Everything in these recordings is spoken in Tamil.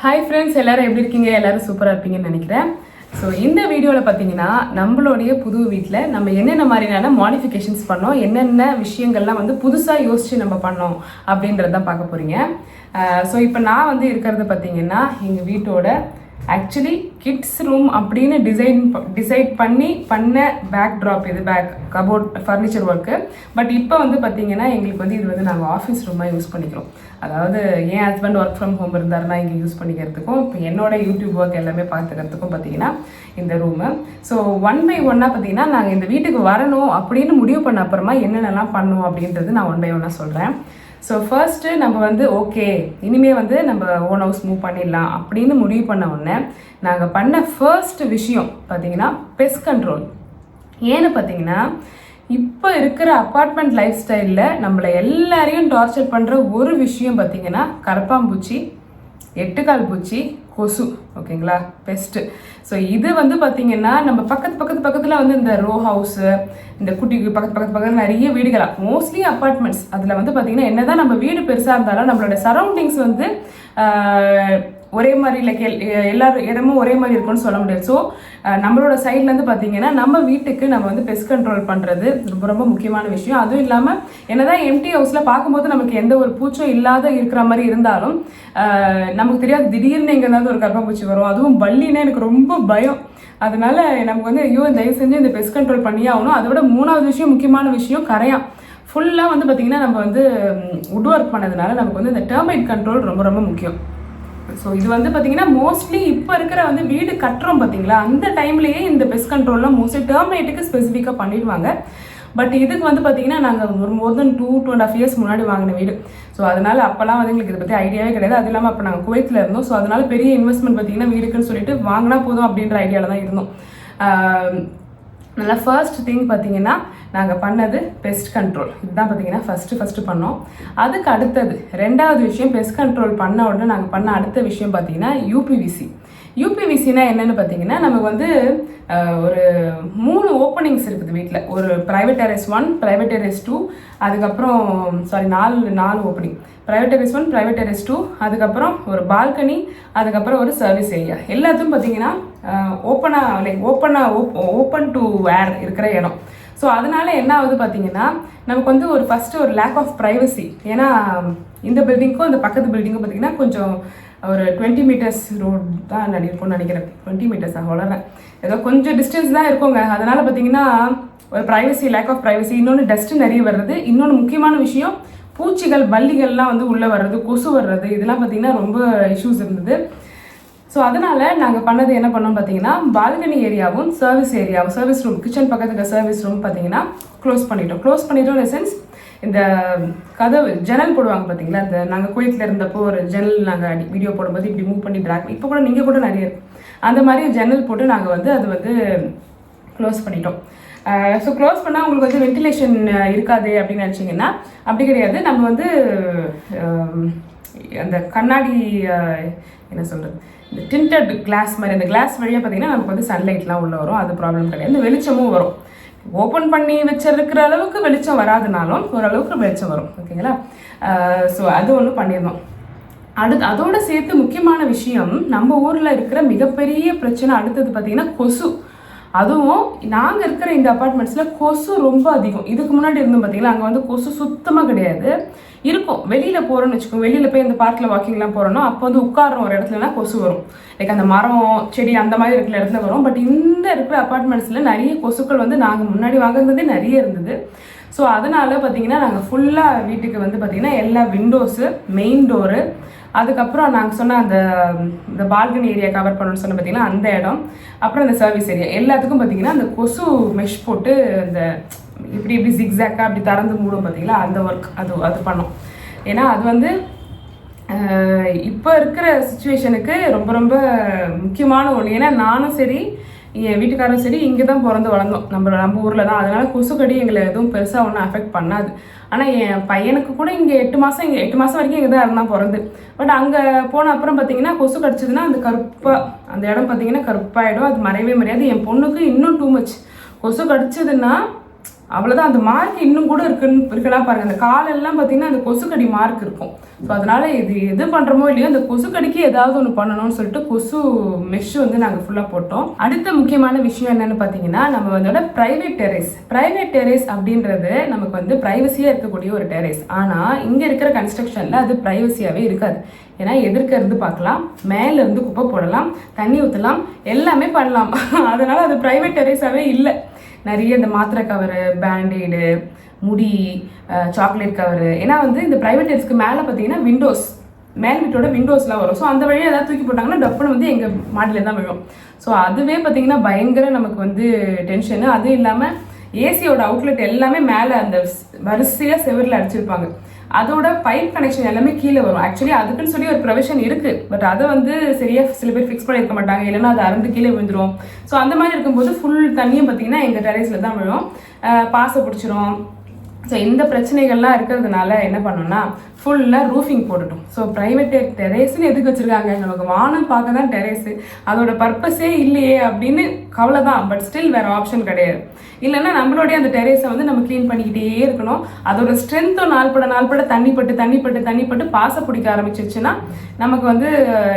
ஹாய் ஃப்ரெண்ட்ஸ் எல்லாரும் எப்படி இருக்கீங்க? எல்லாரும் சூப்பராக இருப்பீங்கன்னு நினைக்கிறேன். ஸோ இந்த வீடியோவில் பார்த்தீங்கன்னா நம்மளுடைய புது வீட்டில் நம்ம என்னென்ன மாதிரியான மாடிஃபிகேஷன்ஸ் பண்ணோம் என்னென்ன விஷயங்கள்லாம் வந்து புதுசாக யோசித்து நம்ம பண்ணோம் அப்படின்றத தான் பார்க்க போகிறீங்க ஸோ இப்போ நான் வந்து இருக்கிறது பார்த்தீங்கன்னா எங்கள் வீட்டோட ஆக்சுவலி கிட்ஸ் ரூம் அப்படின்னு டிசைன் டிசைட் பண்ணி பண்ண பேக் ட்ராப் இது back cupboard furniture work but இப்போ வந்து பார்த்தீங்கன்னா எங்களுக்கு வந்து இது வந்து நாங்கள் ஆஃபீஸ் ரூமாக யூஸ் பண்ணிக்கிறோம். அதாவது என் ஹஸ்பண்ட் ஒர்க் ஃப்ரம் ஹோம் இருந்தாருன்னா இங்கே யூஸ் பண்ணிக்கிறதுக்கும் இப்போ என்னோட யூடியூப் ஒர்க் எல்லாமே பார்த்துக்கிறதுக்கும் பார்த்தீங்கன்னா இந்த ரூமு ஸோ ஒன் பை ஒன்னாக பார்த்தீங்கன்னா நாங்கள் இந்த வீட்டுக்கு வரணும் அப்படின்னு முடிவு பண்ண அப்புறமா என்னென்னலாம் பண்ணுவோம் அப்படின்றது நான் ஒன் பை ஒன்னாக சொல்கிறேன் ஸோ ஃபர்ஸ்ட்டு நம்ம வந்து ஓகே இனிமேல் வந்து நம்ம ஓன் ஹவுஸ் மூவ் பண்ணிடலாம் அப்படின்னு முடிவு பண்ண உடனே நாங்கள் பண்ண ஃபர்ஸ்ட் விஷயம் பார்த்தீங்கன்னா பெஸ் கண்ட்ரோல் ஏன்னு பார்த்தீங்கன்னா இப்போ இருக்கிற அப்பார்ட்மெண்ட் லைஃப் ஸ்டைலில் நம்மளை எல்லாரையும் டார்ச்சர் பண்ணுற ஒரு விஷயம் பார்த்தீங்கன்னா கரப்பாம்பூச்சி எட்டுக்கால் பூச்சி கொசு ஓகேங்களா? பெஸ்ட்டு ஸோ இது வந்து பார்த்தீங்கன்னா நம்ம பக்கத்து பக்கத்து பக்கத்தில் வந்து இந்த ரோ ஹவுஸு இந்த குட்டி பக்கத்து பக்கத்து பக்கத்தில் நிறைய வீடுகளாக மோஸ்ட்லி அப்பார்ட்மெண்ட்ஸ் அதில் வந்து பார்த்தீங்கன்னா என்னதான் நம்ம வீடு பெருசாக இருந்தாலும் நம்மளோட சரௌண்டிங்ஸ் வந்து ஒரே மாதிரி லைக் எல்லா இடமும் ஒரே மாதிரி இருக்கும்னு சொல்ல முடியாது. ஸோ நம்மளோட சைட்லேருந்து பார்த்தீங்கன்னா நம்ம வீட்டுக்கு நம்ம வந்து பெஸ்ட் கண்ட்ரோல் பண்ணுறது ரொம்ப ரொம்ப முக்கியமான விஷயம். அதுவும் இல்லாமல் என்னதான் எம்டி ஹவுஸில் பார்க்கும்போது நமக்கு எந்த ஒரு பூச்சும் இல்லாத இருக்கிற மாதிரி இருந்தாலும் நமக்கு தெரியாது திடீர்னு எங்கே ஒரு கர்ப்பப்பூச்சி வரும். அதுவும் பல்லின்னா எனக்கு ரொம்ப பயம். அதனால நமக்கு வந்து ஐயோ தயவு செஞ்சு இந்த பெஸ்ட் கண்ட்ரோல் பண்ணியே ஆகணும். அதை விட மூணாவது விஷயம் முக்கியமான விஷயம் கரையான். ஃபுல்லாக வந்து பார்த்திங்கன்னா நம்ம வந்து உட் ஒர்க் பண்ணதுனால நமக்கு வந்து இந்த டெர்மைட் கண்ட்ரோல் ரொம்ப ரொம்ப முக்கியம். ஸோ இது வந்து பார்த்தீங்கன்னா மோஸ்ட்லி இப்போ இருக்கிற வந்து வீடு கட்டுறோம் பார்த்தீங்களா அந்த டைம்லேயே இந்த பெஸ்ட் கண்ட்ரோல்லாம் மோஸ்ட்லி டேர்மினேட்டுக்கு ஸ்பெசிஃபிக்காக பண்ணிடுவாங்க. பட் இதுக்கு வந்து பார்த்தீங்கன்னா நாங்கள் ஒரு more than two two and half years முன்னாடி வாங்கின வீடு. ஸோ அதனால அப்போலாம் வந்து எங்களுக்கு இதை பற்றி ஐடியாவே கிடையாது. அது இல்லாமல் அப்போ நாங்கள் குவைத்தில் இருந்தோம். ஸோ அதனால பெரிய இன்வெஸ்ட்மெண்ட் பார்த்தீங்கன்னா வீடுக்குன்னு சொல்லிட்டு வாங்கினா போதும் அப்படின்ற ஐடியாவில் தான் இருந்தோம். நல்லா ஃபர்ஸ்ட் திங் பார்த்தீங்கன்னா நாங்கள் பண்ணது பெஸ்ட் கண்ட்ரோல் இதுதான் பார்த்தீங்கன்னா ஃபஸ்ட்டு ஃபஸ்ட்டு பண்ணோம். அதுக்கு அடுத்தது ரெண்டாவது விஷயம் பெஸ்ட் கண்ட்ரோல் பண்ண உடனே நாங்கள் பண்ண அடுத்த விஷயம் பார்த்தீங்கன்னா யூபிவிசி யூபிவிசினா என்னன்னு பார்த்தீங்கன்னா நமக்கு வந்து ஒரு மூணு ஓப்பனிங்ஸ் இருக்குது வீட்டில் ஒரு private terrace one private terrace two அதுக்கப்புறம் சாரி நாலு நாலு opening private terrace one private two அதுக்கப்புறம் ஒரு பால்கனி அதுக்கப்புறம் ஒரு சர்வீஸ் ஏரியா எல்லாத்தையும் பார்த்தீங்கன்னா ஓப்பனாக லைக் ஓப்பனாக ஓப் ஓப்பன் டு ஏர் இருக்கிற இடம். ஸோ அதனால என்ன ஆகுது பார்த்தீங்கன்னா நமக்கு வந்து ஒரு ஃபஸ்ட்டு ஒரு லேக் ஆஃப் ப்ரைவசி ஏன்னா இந்த பில்டிங்க்கும் அந்த பக்கத்து பில்டிங்கும் பார்த்தீங்கன்னா கொஞ்சம் ஒரு டுவெண்ட்டி மீட்டர்ஸ் ரோட் தான் இருக்கும்னு நினைக்கிறேன். டுவெண்ட்டி மீட்டர்ஸ் நான் வளர்றேன் ஏதோ கொஞ்சம் டிஸ்டன்ஸ் தான் இருக்குங்க. அதனால் பார்த்தீங்கன்னா ஒரு ப்ரைவசி லேக் ஆஃப் ப்ரைவசி இன்னொன்று டஸ்ட்டு நிறைய வர்றது. இன்னொன்று முக்கியமான விஷயம் பூச்சிகள் பல்லிகள்லாம் வந்து உள்ளே வர்றது கொசு வர்றது இதெல்லாம் பார்த்தீங்கன்னா ரொம்ப இஷ்யூஸ் இருந்தது. ஸோ அதனால் நாங்கள் பண்ணது என்ன பண்ணோம் பார்த்தீங்கன்னா பால்கனி ஏரியாவும் சர்வீஸ் ஏரியாவும் சர்வீஸ் ரூம் கிச்சன் பக்கத்துக்கு சர்வீஸ் ரூம் பார்த்தீங்கன்னா க்ளோஸ் பண்ணிட்டோம். க்ளோஸ் பண்ணிட்டோம் in சென்ஸ் இந்த கதவு ஜன்னல் போடுவாங்க பார்த்தீங்களா? இந்த நாங்கள் குவைத்தில் இருந்தப்போ ஒரு ஜன்னல் நாங்கள் அடி வீடியோ போடும்போது இப்படி மூவ் பண்ணி ட்ராக் இப்போ கூட நீங்கள் கூட நிறைய அந்த மாதிரி ஜன்னல் போட்டு நாங்கள் வந்து அது வந்து க்ளோஸ் பண்ணிட்டோம். ஸோ க்ளோஸ் பண்ணால் உங்களுக்கு வந்து வென்டிலேஷன் இருக்காது அப்படின்னு நினச்சிங்கன்னா அப்படி கிடையாது. நம்ம வந்து அந்த கண்ணாடி என்ன சொல்கிறது இந்த டிண்டட் கிளாஸ் மாதிரி அந்த கிளாஸ் வழியாக பார்த்தீங்கன்னா நமக்கு வந்து சன்லைட்லாம் உள்ளே வரும். அது ப்ராப்ளம் கிடையாது. இந்த வெளிச்சமும் வரும். ஓப்பன் பண்ணி வச்சிருக்கிற அளவுக்கு வெளிச்சம் வராதுனாலும் ஓரளவுக்கு வெளிச்சம் வரும். ஓகேங்களா ஸோ அது ஒன்று பண்ணியிருந்தோம் அடுத்து அதோட சேர்த்து முக்கியமான விஷயம் நம்ம ஊரில் இருக்கிற மிகப்பெரிய பிரச்சனை அடுத்தது பார்த்தீங்கன்னா கொசு. அதுவும் நாங்கள் இருக்கிற இந்த அப்பார்ட்மெண்ட்ஸில் கொசு ரொம்ப அதிகம். இதுக்கு முன்னாடி இருந்தோம் பார்த்தீங்களா அங்கே வந்து கொசு சுத்தமாக கிடையாது. இருக்கும். வெளியில் போகிறோம்னு வச்சுக்கோங்க வெளியில் போய் இந்த பார்க்கில் வாக்கிங்லாம் போகிறோன்னா அப்போ வந்து உட்கார்றோம் ஒரு இடத்துலனா கொசு வரும். லைக் அந்த மரம் செடி அந்த மாதிரி இருக்கிற இடத்துல வரும். பட் இந்த இருக்கிற அப்பார்ட்மெண்ட்ஸில் நிறைய கொசுக்கள் வந்து நாங்கள் முன்னாடி வாங்குறதே நிறைய இருந்தது. ஸோ அதனால் பார்த்தீங்கன்னா நாங்கள் ஃபுல்லாக வீட்டுக்கு வந்து பார்த்தீங்கன்னா எல்லா விண்டோஸு மெயின் டோரு அதுக்கப்புறம் நாங்கள் சொன்ன அந்த இந்த பால்கனி ஏரியா கவர் பண்ணணும்னு சொன்ன பார்த்தீங்கன்னா அந்த இடம். அப்புறம் அந்த சர்வீஸ் ஏரியா எல்லாத்துக்கும் பார்த்தீங்கன்னா அந்த கொசு மெஷ் போட்டு அந்த இப்படி இப்படி ஜிக்ஸாக்காக அப்படி திறந்து மூடும் பார்த்தீங்களா அந்த ஒர்க் அது அது பண்ணோம். ஏன்னா அது வந்து இப்போ இருக்கிற சுச்சுவேஷனுக்கு ரொம்ப ரொம்ப முக்கியமான ஒன்று ஏன்னா நானும் சரி என் வீட்டுக்காரரும் சரி இங்கே தான் பிறந்து வளர்ந்தோம். நம்ம நம்ம ஊரில் தான் அதனால் கொசுக்கடி எங்களை எதுவும் பெருசாக ஒன்றும் அஃபெக்ட் பண்ணாது. ஆனால் என் பையனுக்கு கூட இங்கே எட்டு மாதம் இங்கே எட்டு மாதம் வரைக்கும் இங்கே தான் இருந்தான் பிறந்து. பட் அங்கே போன அப்புறம் பார்த்தீங்கன்னா கொசு கடிச்சதுன்னா அந்த கருப்பாக அந்த இடம் பார்த்தீங்கன்னா கருப்பாயிடும். அது மறையவே மறையாது. என் பொண்ணுக்கு இன்னும் டூ மச் கொசு கடிச்சதுன்னா அவ்வளோதான் அந்த மார்க் இன்னும் கூட இருக்குன்னு இருக்கலாம் பாருங்க. அந்த காலெல்லாம் பார்த்தீங்கன்னா அந்த கொசுக்கடி மார்க் இருக்கும். ஸோ அதனால இது எது பண்ணுறோமோ இல்லையோ அந்த கொசுக்கடிக்கு ஏதாவது ஒன்று பண்ணணும்னு சொல்லிட்டு கொசு மெஷ் வந்து நாங்கள் ஃபுல்லாக போட்டோம். அடுத்த முக்கியமான விஷயம் என்னன்னு பார்த்தீங்கன்னா நம்ம வந்தோட ப்ரைவேட் டெரேஸ் ப்ரைவேட் டெரேஸ் அப்படின்றது நமக்கு வந்து ப்ரைவசியாக இருக்கக்கூடிய ஒரு டெரேஸ் ஆனால் இங்கே இருக்கிற கன்ஸ்ட்ரக்ஷனில் அது ப்ரைவசியாகவே இருக்காது. ஏன்னா எதிர்க்க இருந்து பார்க்கலாம் மேலே இருந்து குப்பை போடலாம் தண்ணி ஊற்றலாம் எல்லாமே பண்ணலாம். அதனால அது ப்ரைவேட் டெரேஸாகவே இல்லை. நிறைய இந்த மாத்திரை கவரு பேண்டேடு முடி சாக்லேட் கவரு ஏன்னா வந்து இந்த ப்ரைவேட் டெரேஸ்க்கு மேலே பார்த்தீங்கன்னா விண்டோஸ் மேல் வீட்டோட விண்டோஸ்லாம் வரும். ஸோ அந்த வழியாக ஏதாவது தூக்கி போட்டாங்கன்னா டப்புன்னு வந்து எங்கள் மாடியில் தான் விழும். ஸோ அதுவே பார்த்தீங்கன்னா பயங்கர நமக்கு வந்து டென்ஷனு அதுவும் இல்லாமல் ஏசியோட அவுட்லெட் எல்லாமே மேலே அந்த வரிசையாக செவரில் அடிச்சிருப்பாங்க. அதோட பைப் கனெக்ஷன் எல்லாமே கீழே வரும். ஆக்சுவலி அதுக்குன்னு சொல்லி ஒரு ப்ரொவிஷன் இருக்கு. பட் அதை வந்து சரியா சில பேர் ஃபிக்ஸ் பண்ணியிருக்க மாட்டாங்க. இல்லைன்னா அது அறந்து கீழே விழுந்துரும். ஸோ அந்த மாதிரி இருக்கும்போது ஃபுல் தண்ணியும் பார்த்தீங்கன்னா எங்கள் டெரேஸில் தான் விழும். பாசை பிடிச்சிரும். ஸோ இந்த பிரச்சனைகள்லாம் இருக்கிறதுனால என்ன பண்ணோம்னா ஃபுல்லாக ரூஃபிங் போட்டுட்டோம் ஸோ ப்ரைவேட் டெரேஸ்னு எதுக்கு வச்சுருக்காங்க? நமக்கு வானம் பார்க்க தான் டெரேஸு அதோட பர்பஸே இல்லையே அப்படின்னு கவலை தான் பட் ஸ்டில் வேறு ஆப்ஷன் கிடையாது. இல்லைன்னா நம்மளுடைய அந்த டெரேஸை வந்து நம்ம க்ளீன் பண்ணிக்கிட்டே இருக்கணும். அதோட ஸ்ட்ரென்த்தும் நாள்பட நாள்பட தண்ணி பட்டு தண்ணி பட்டு தண்ணி பட்டு பாசை பிடிக்க ஆரம்பிச்சிருச்சுன்னா நமக்கு வந்து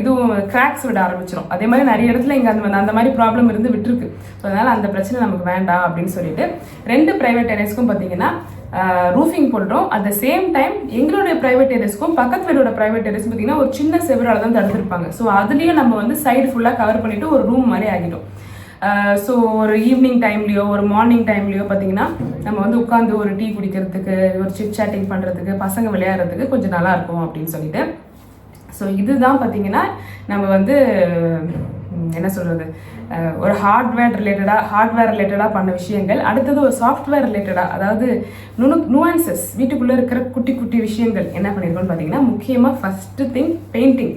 இதுவும் கிராக்ஸ் விட ஆரம்பிச்சிடும் அதே மாதிரி நிறைய இடத்துல இங்கே அந்த அந்த மாதிரி ப்ராப்ளம் இருந்து விட்டுருக்கு. ஸோ அதனால் அந்த பிரச்சனை நமக்கு வேண்டாம் அப்படின்னு சொல்லிட்டு ரெண்டு ப்ரைவேட் டெரேஸ்க்கும் பார்த்தீங்கன்னா ரூஃபிங் போடுறோம் அட் த சேம் டைம் எங்களுடைய ப்ரைவேட் டெரஸ்க்கும் பக்கத்து வீடோட ப்ரைவேட் டெரஸ் பார்த்தீங்கன்னா ஒரு சின்ன செவரால் தான் தடுத்துருப்பாங்க. ஸோ அதுலேயும் நம்ம வந்து சைடு ஃபுல்லாக கவர் பண்ணிவிட்டு ஒரு ரூம் மாதிரி ஆகிடும் ஸோ ஒரு ஈவினிங் டைம்லேயோ ஒரு மார்னிங் டைம்லேயோ பார்த்தீங்கன்னா நம்ம வந்து உட்காந்து ஒரு டீ குடிக்கிறதுக்கு ஒரு சிட் சாட்டிங் பண்ணுறதுக்கு பசங்க விளையாடுறதுக்கு கொஞ்சம் நல்லா இருக்கும் அப்படின்னு சொல்லிட்டு. ஸோ இதுதான் பார்த்தீங்கன்னா நம்ம வந்து என்ன சொல்கிறது ஒரு ஹார்ட்வேர் ரிலேட்டடாக ஹார்ட்வேர் ரிலேட்டடாக பண்ண விஷயங்கள். அடுத்தது ஒரு சாஃப்ட்வேர் ரிலேட்டடாக அதாவது நுணு நுவான்சஸ் வீட்டுக்குள்ளே இருக்கிற குட்டி குட்டி விஷயங்கள் என்ன பண்ணியிருக்கோம்னு பார்த்தீங்கன்னா முக்கியமாக ஃபஸ்ட்டு திங் பெயிண்டிங்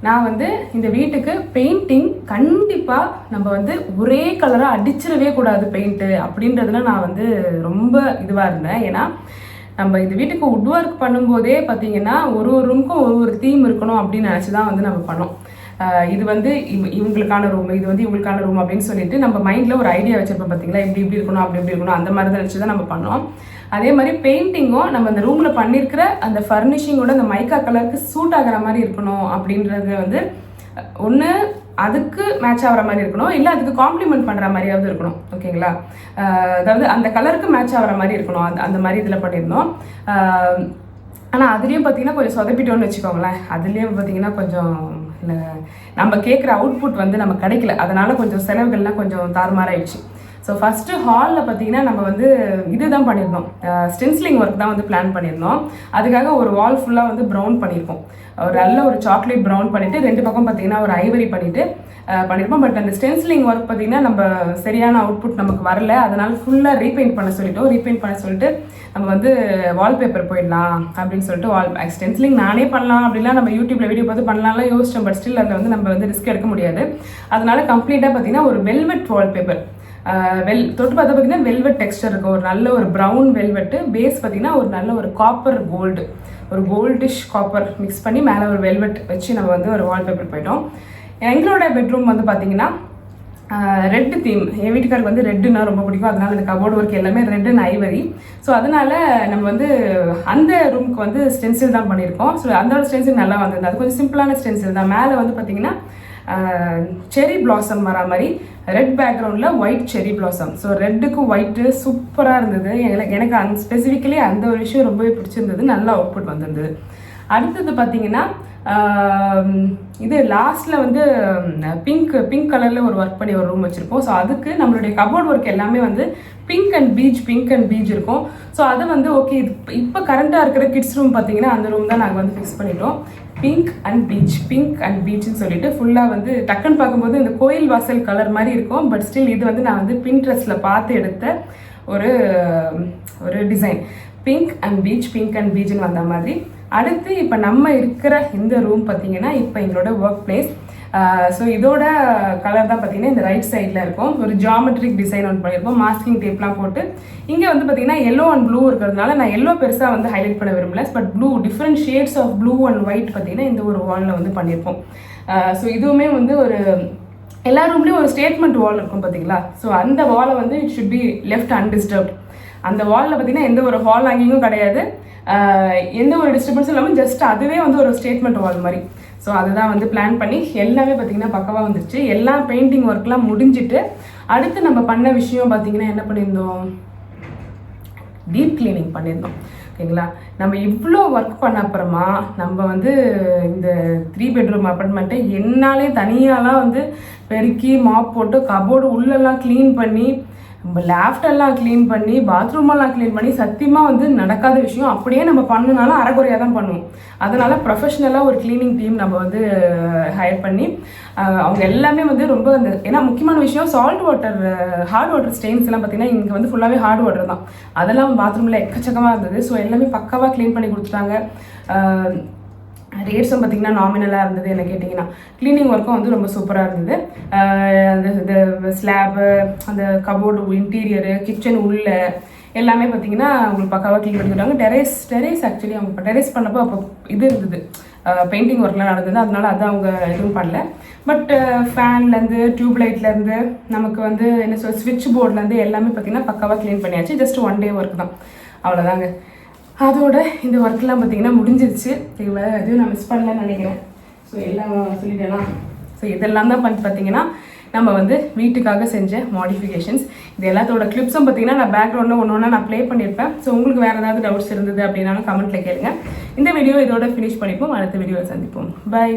நான் வந்து இந்த வீட்டுக்கு பெயிண்டிங் கண்டிப்பாக நம்ம வந்து ஒரே கலராக அடிச்சிடவே கூடாது பெயிண்ட்டு அப்படின்றதுல நான் வந்து ரொம்ப இதுவாக இருந்தேன். ஏன்னா நம்ம இந்த வீட்டுக்கு உட் ஒர்க் பண்ணும்போதே பார்த்தீங்கன்னா ஒரு ஒரு ரூமுக்கும் ஒரு ஒரு தீம் இருக்கணும் அப்படின்னு நினச்சி தான் வந்து நம்ம பண்ணோம். இது வந்து இவ- இவங்களுக்கான ரூம் இது வந்து இவங்களுக்கான ரூம் அப்படின்னு சொல்லிட்டு நம்ம மைண்டில் ஒரு ஐடியா வச்சிருப்போம் பார்த்தீங்களா இப்படி இப்படி இருக்கணும் அப்படி இப்படி இருக்கணும் அந்த மாதிரி தான் நினச்சி தான் நம்ம பண்ணோம். அதே மாதிரி பெயிண்டிங்கும் நம்ம அந்த ரூமில் பண்ணியிருக்கிற அந்த ஃபர்னிஷிங்கோட அந்த மைக்கா கலருக்கு சூட் ஆகிற மாதிரி இருக்கணும் அப்படின்றது வந்து ஒன்று அதுக்கு மேட்ச் ஆகிற மாதிரி இருக்கணும். இல்லை அதுக்கு காம்ப்ளிமெண்ட் பண்ணுற மாதிரியாவது இருக்கணும். ஓகேங்களா? அதாவது அந்த கலருக்கு மேட்ச் ஆகிற மாதிரி இருக்கணும். அந்த அந்த மாதிரி இதில் பண்ணியிருந்தோம் ஆனால் அதுலேயும் பார்த்தீங்கன்னா கொஞ்சம் சொதப்பிட்டோன்னு வச்சுக்கோங்களேன். அதுலேயும் பார்த்தீங்கன்னா கொஞ்சம் இல்லை நம்ம கேட்குற அவுட்புட் வந்து நம்ம கிடைக்கல. அதனால் கொஞ்சம் செலவுகள்லாம் கொஞ்சம் தாறுமாறாயிடுச்சு. ஸோ ஃபஸ்ட்டு ஹாலில் பார்த்தீங்கன்னா நம்ம வந்து இதுதான் பண்ணியிருந்தோம். ஸ்டென்சிலிங் ஒர்க் தான் வந்து பிளான் பண்ணியிருந்தோம். அதுக்காக ஒரு வால் ஃபுல்லாக வந்து ப்ரௌன் பண்ணியிருக்கோம். ஒரு நல்ல ஒரு சாக்லேட் ப்ரௌன் பண்ணிவிட்டு ரெண்டு பக்கம் பார்த்தீங்கன்னா ஒரு ஐவரி பண்ணிவிட்டு பண்ணியிருப்போம் பட் அந்த ஸ்டென்சிலிங் ஒர்க் பார்த்தீங்கன்னா நம்ம சரியான அவுட்புட் நமக்கு வரல. அதனால் ஃபுல்லாக ரீபெயிண்ட் பண்ண சொல்லிட்டோம். ரீபெயிண்ட் பண்ண சொல்லிட்டு நம்ம வந்து வால்பேப்பர் போயிடலாம் அப்படின்னு சொல்லிட்டு வால் ஸ்டென்சிலிங் நானே பண்ணலாம் அப்படின்லாம் நம்ம யூடியூப்பில் வீடியோ பார்த்து பண்ணலாம்லாம் யோசிச்சோம். பட் ஸ்டில் அதில் வந்து நம்ம வந்து ரிஸ்க் எடுக்க முடியாது. அதனால் கம்ப்ளீட்டாக பார்த்தீங்கன்னா ஒரு வெல்வெட் வால்பேப்பர் வெல் தொட்டு பார்த்தா பார்த்தீங்கன்னா வெல்வெட் டெக்ஸ்டர் இருக்கும். ஒரு நல்ல ஒரு ப்ரௌன் வெல்வெட்டு பேஸ் பார்த்தீங்கன்னா ஒரு நல்ல ஒரு காப்பர் கோல்டு ஒரு கோல்டிஷ் காப்பர் மிக்ஸ் பண்ணி மேலே ஒரு வெல்வெட் வச்சு நம்ம வந்து ஒரு வால்பேப்பர் போயிட்டோம். எங்களோட பெட்ரூம் வந்து பார்த்தீங்கன்னா ரெட் தீம் என் வீட்டுக்காருக்கு வந்து ரெட்டுன்னா ரொம்ப பிடிக்கும். அதனால இந்த கபோர்டு ஒர்க் எல்லாமே ரெட் அண்ட் ஐவரி ஸோ அதனால நம்ம வந்து அந்த ரூமுக்கு வந்து ஸ்டென்சில் தான் பண்ணியிருக்கோம். ஸோ அந்த ஸ்டென்சில் நல்லா வந்திருந்தது அது கொஞ்சம் சிம்பிளான ஸ்டென்சில் தான். மேலே வந்து பார்த்தீங்கன்னா செரி பிளாசம் வர மாதிரி ரெட் பேக்ரவுண்டில் ஒயிட் செரி பிளாசம் ஸோ ரெட்டுக்கும் ஒயிட்டு சூப்பராக இருந்தது. எங்களுக்கு எனக்கு அந் ஸ்பெசிஃபிக்கலி அந்த ஒரு விஷயம் ரொம்பவே பிடிச்சிருந்தது. நல்ல அவுட்புட் வந்திருந்தது. அடுத்தது பார்த்தீங்கன்னா இது லாஸ்ட்டில் வந்து பிங்க் பிங்க் கலரில் ஒரு ஒர்க் பண்ணி ஒரு ரூம் வச்சுருக்கோம் ஸோ அதுக்கு நம்மளுடைய கபோர்ட் ஒர்க் எல்லாமே வந்து pink and peach pink and peach இருக்கும். ஸோ அது வந்து ஓகே இது இப்போ கரண்ட்டாக இருக்கிற கிட்ஸ் ரூம் பார்த்தீங்கன்னா அந்த ரூம் தான் நாங்கள் வந்து ஃபிக்ஸ் பண்ணிட்டோம். Pink and peach pink and பீச்னு சொல்லிட்டு ஃபுல்லாக வந்து டக்குன்னு பார்க்கும்போது இந்த கோயில் வாசல் கலர் மாதிரி இருக்கும். பட் ஸ்டில் இது வந்து நான் வந்து பின்ட்ரெஸ்ட்டில் பார்த்து எடுத்த ஒரு ஒரு design pink and peach pink and பீச்னு வந்த மாதிரி. அடுத்து இப்போ நம்ம இருக்கிற இந்த ரூம் பார்த்தீங்கன்னா இப்போ எங்களோட ஒர்க் பிளேஸ் ஸோ இதோட கலர் தான் பார்த்தீங்கன்னா இந்த ரைட் சைடில் இருக்கும். ஒரு ஜாமெட்ரிக் டிசைன் ஒன்று பண்ணியிருப்போம் மாஸ்கிங் டேப்லாம் போட்டு. இங்கே வந்து பார்த்தீங்கன்னா எல்லோ அண்ட் ப்ளூ இருக்கிறதுனால நான் எல்லோ பெருசாக வந்து ஹைலைட் பண்ண விரும்பல. But blue different shades of blue and white பார்த்தீங்கன்னா இந்த ஒரு வாலில் வந்து பண்ணியிருப்போம் ஸோ இதுவுமே வந்து ஒரு எல்லா ரூம்லேயும் ஒரு ஸ்டேட்மெண்ட் வால் இருக்கும் பார்த்தீங்களா ஸோ அந்த வாலை வந்து it should be left undisturbed அந்த வாலில் பார்த்தீங்கன்னா எந்த ஒரு ஹால் ஹேங்கிங்கும் கிடையாது. எந்த ஒரு டிஸ்டர்பன்ஸும் இல்லாமல் ஜஸ்ட் அதுவே வந்து ஒரு ஸ்டேட்மெண்ட் வால் மாதிரி. ஸோ அதுதான் வந்து பிளான் பண்ணி எல்லாமே பார்த்தீங்கன்னா பக்கவாக வந்துருச்சு. எல்லா பெயிண்டிங் ஒர்க்லாம் முடிஞ்சிட்டு அடுத்து நம்ம பண்ண விஷயம் பார்த்தீங்கன்னா என்ன பண்ணியிருந்தோம்? டீப் கிளீனிங் பண்ணியிருந்தோம். ஓகேங்களா? நம்ம இவ்வளோ ஒர்க் பண்ண அப்புறமா நம்ம வந்து இந்த த்ரீ பெட்ரூம் அப்பார்ட்மெண்ட்டை என்னாலே தனியாலாம் வந்து பெருக்கி மாப் போட்டு கபோர்டு உள்ளெல்லாம் க்ளீன் பண்ணி லேஃப்டெல்லாம் க்ளீன் பண்ணி பாத்ரூம் எல்லாம் க்ளீன் பண்ணி சத்தியமாக வந்து நடக்காத விஷயம் அப்படியே நம்ம பண்ணுனாலும் அரைக்குறையாக தான் பண்ணுவோம். அதனால ப்ரொஃபஷ்னலாக ஒரு க்ளீனிங் டீம் நம்ம வந்து ஹையர் பண்ணி அவங்க எல்லாமே வந்து ரொம்ப அந்த ஏன்னா முக்கியமான விஷயம் salt water hard water stains எல்லாம் பார்த்தீங்கன்னா இங்கே வந்து ஃபுல்லாகவே ஹார்ட் வாட்டர் தான். அதெல்லாம் பாத்ரூமில் எக்கச்சக்கமாக இருந்தது. ஸோ எல்லாமே பக்காவாக க்ளீன் பண்ணி கொடுத்துட்டாங்க. ரேட்ஸும் பார்த்திங்கன்னா நாமினலாக இருந்தது என்ன கேட்டிங்கன்னா க்ளீனிங் ஒர்க்கும் வந்து ரொம்ப சூப்பராக இருந்தது. அந்த இந்த ஸ்லாபு அந்த கபோர்டு இன்டீரியரு கிச்சன் உள்ள எல்லாமே பார்த்தீங்கன்னா உங்களுக்கு பக்காவாக க்ளீன் பண்ணிட்டாங்க டெரேஸ் டெரேஸ் ஆக்சுவலி அவங்க டெரேஸ் பண்ணப்போ அப்போ இது இருந்தது. பெயிண்டிங் ஒர்க்லாம் நடந்தது. அதனால அதை அவங்க எதுவும் பண்ணல. பட் ஃபேன்லேருந்து டியூப் லைட்லேருந்து நமக்கு வந்து என்ன சொல் ஸ்விட்ச் போர்ட்லேருந்து எல்லாமே பார்த்தீங்கன்னா பக்காவாக க்ளீன் பண்ணியாச்சு. ஜஸ்ட் ஒன் டே ஒர்க் தான். அவ்வளோதாங்க அதோட இந்த ஒர்க்லாம் பார்த்தீங்கன்னா முடிஞ்சிருச்சு. இவ்வளோ எதுவும் நான் மிஸ் பண்ணலன்னு நினைக்கிறேன். ஸோ எல்லாம் சொல்லிட்டேலாம் ஸோ இதெல்லாம் தான் பண்ணி பார்த்தீங்கன்னா நம்ம வந்து வீட்டுக்காக செஞ்ச மாடிஃபிகேஷன்ஸ் இது எல்லாத்தோட கிளிப்ஸும் பார்த்தீங்கன்னா நான் பேக்ரவுண்டில் ஒன்று ஒன்றா நான் ப்ளே பண்ணியிருப்பேன் ஸோ உங்களுக்கு வேறு ஏதாவது டவுட்ஸ் இருந்தது அப்படின்னாலும் கமெண்ட்டில் கேளுங்க. இந்த வீடியோ இதோட ஃபினிஷ் பண்ணிப்போம். அடுத்த வீடியோவை சந்திப்போம். பை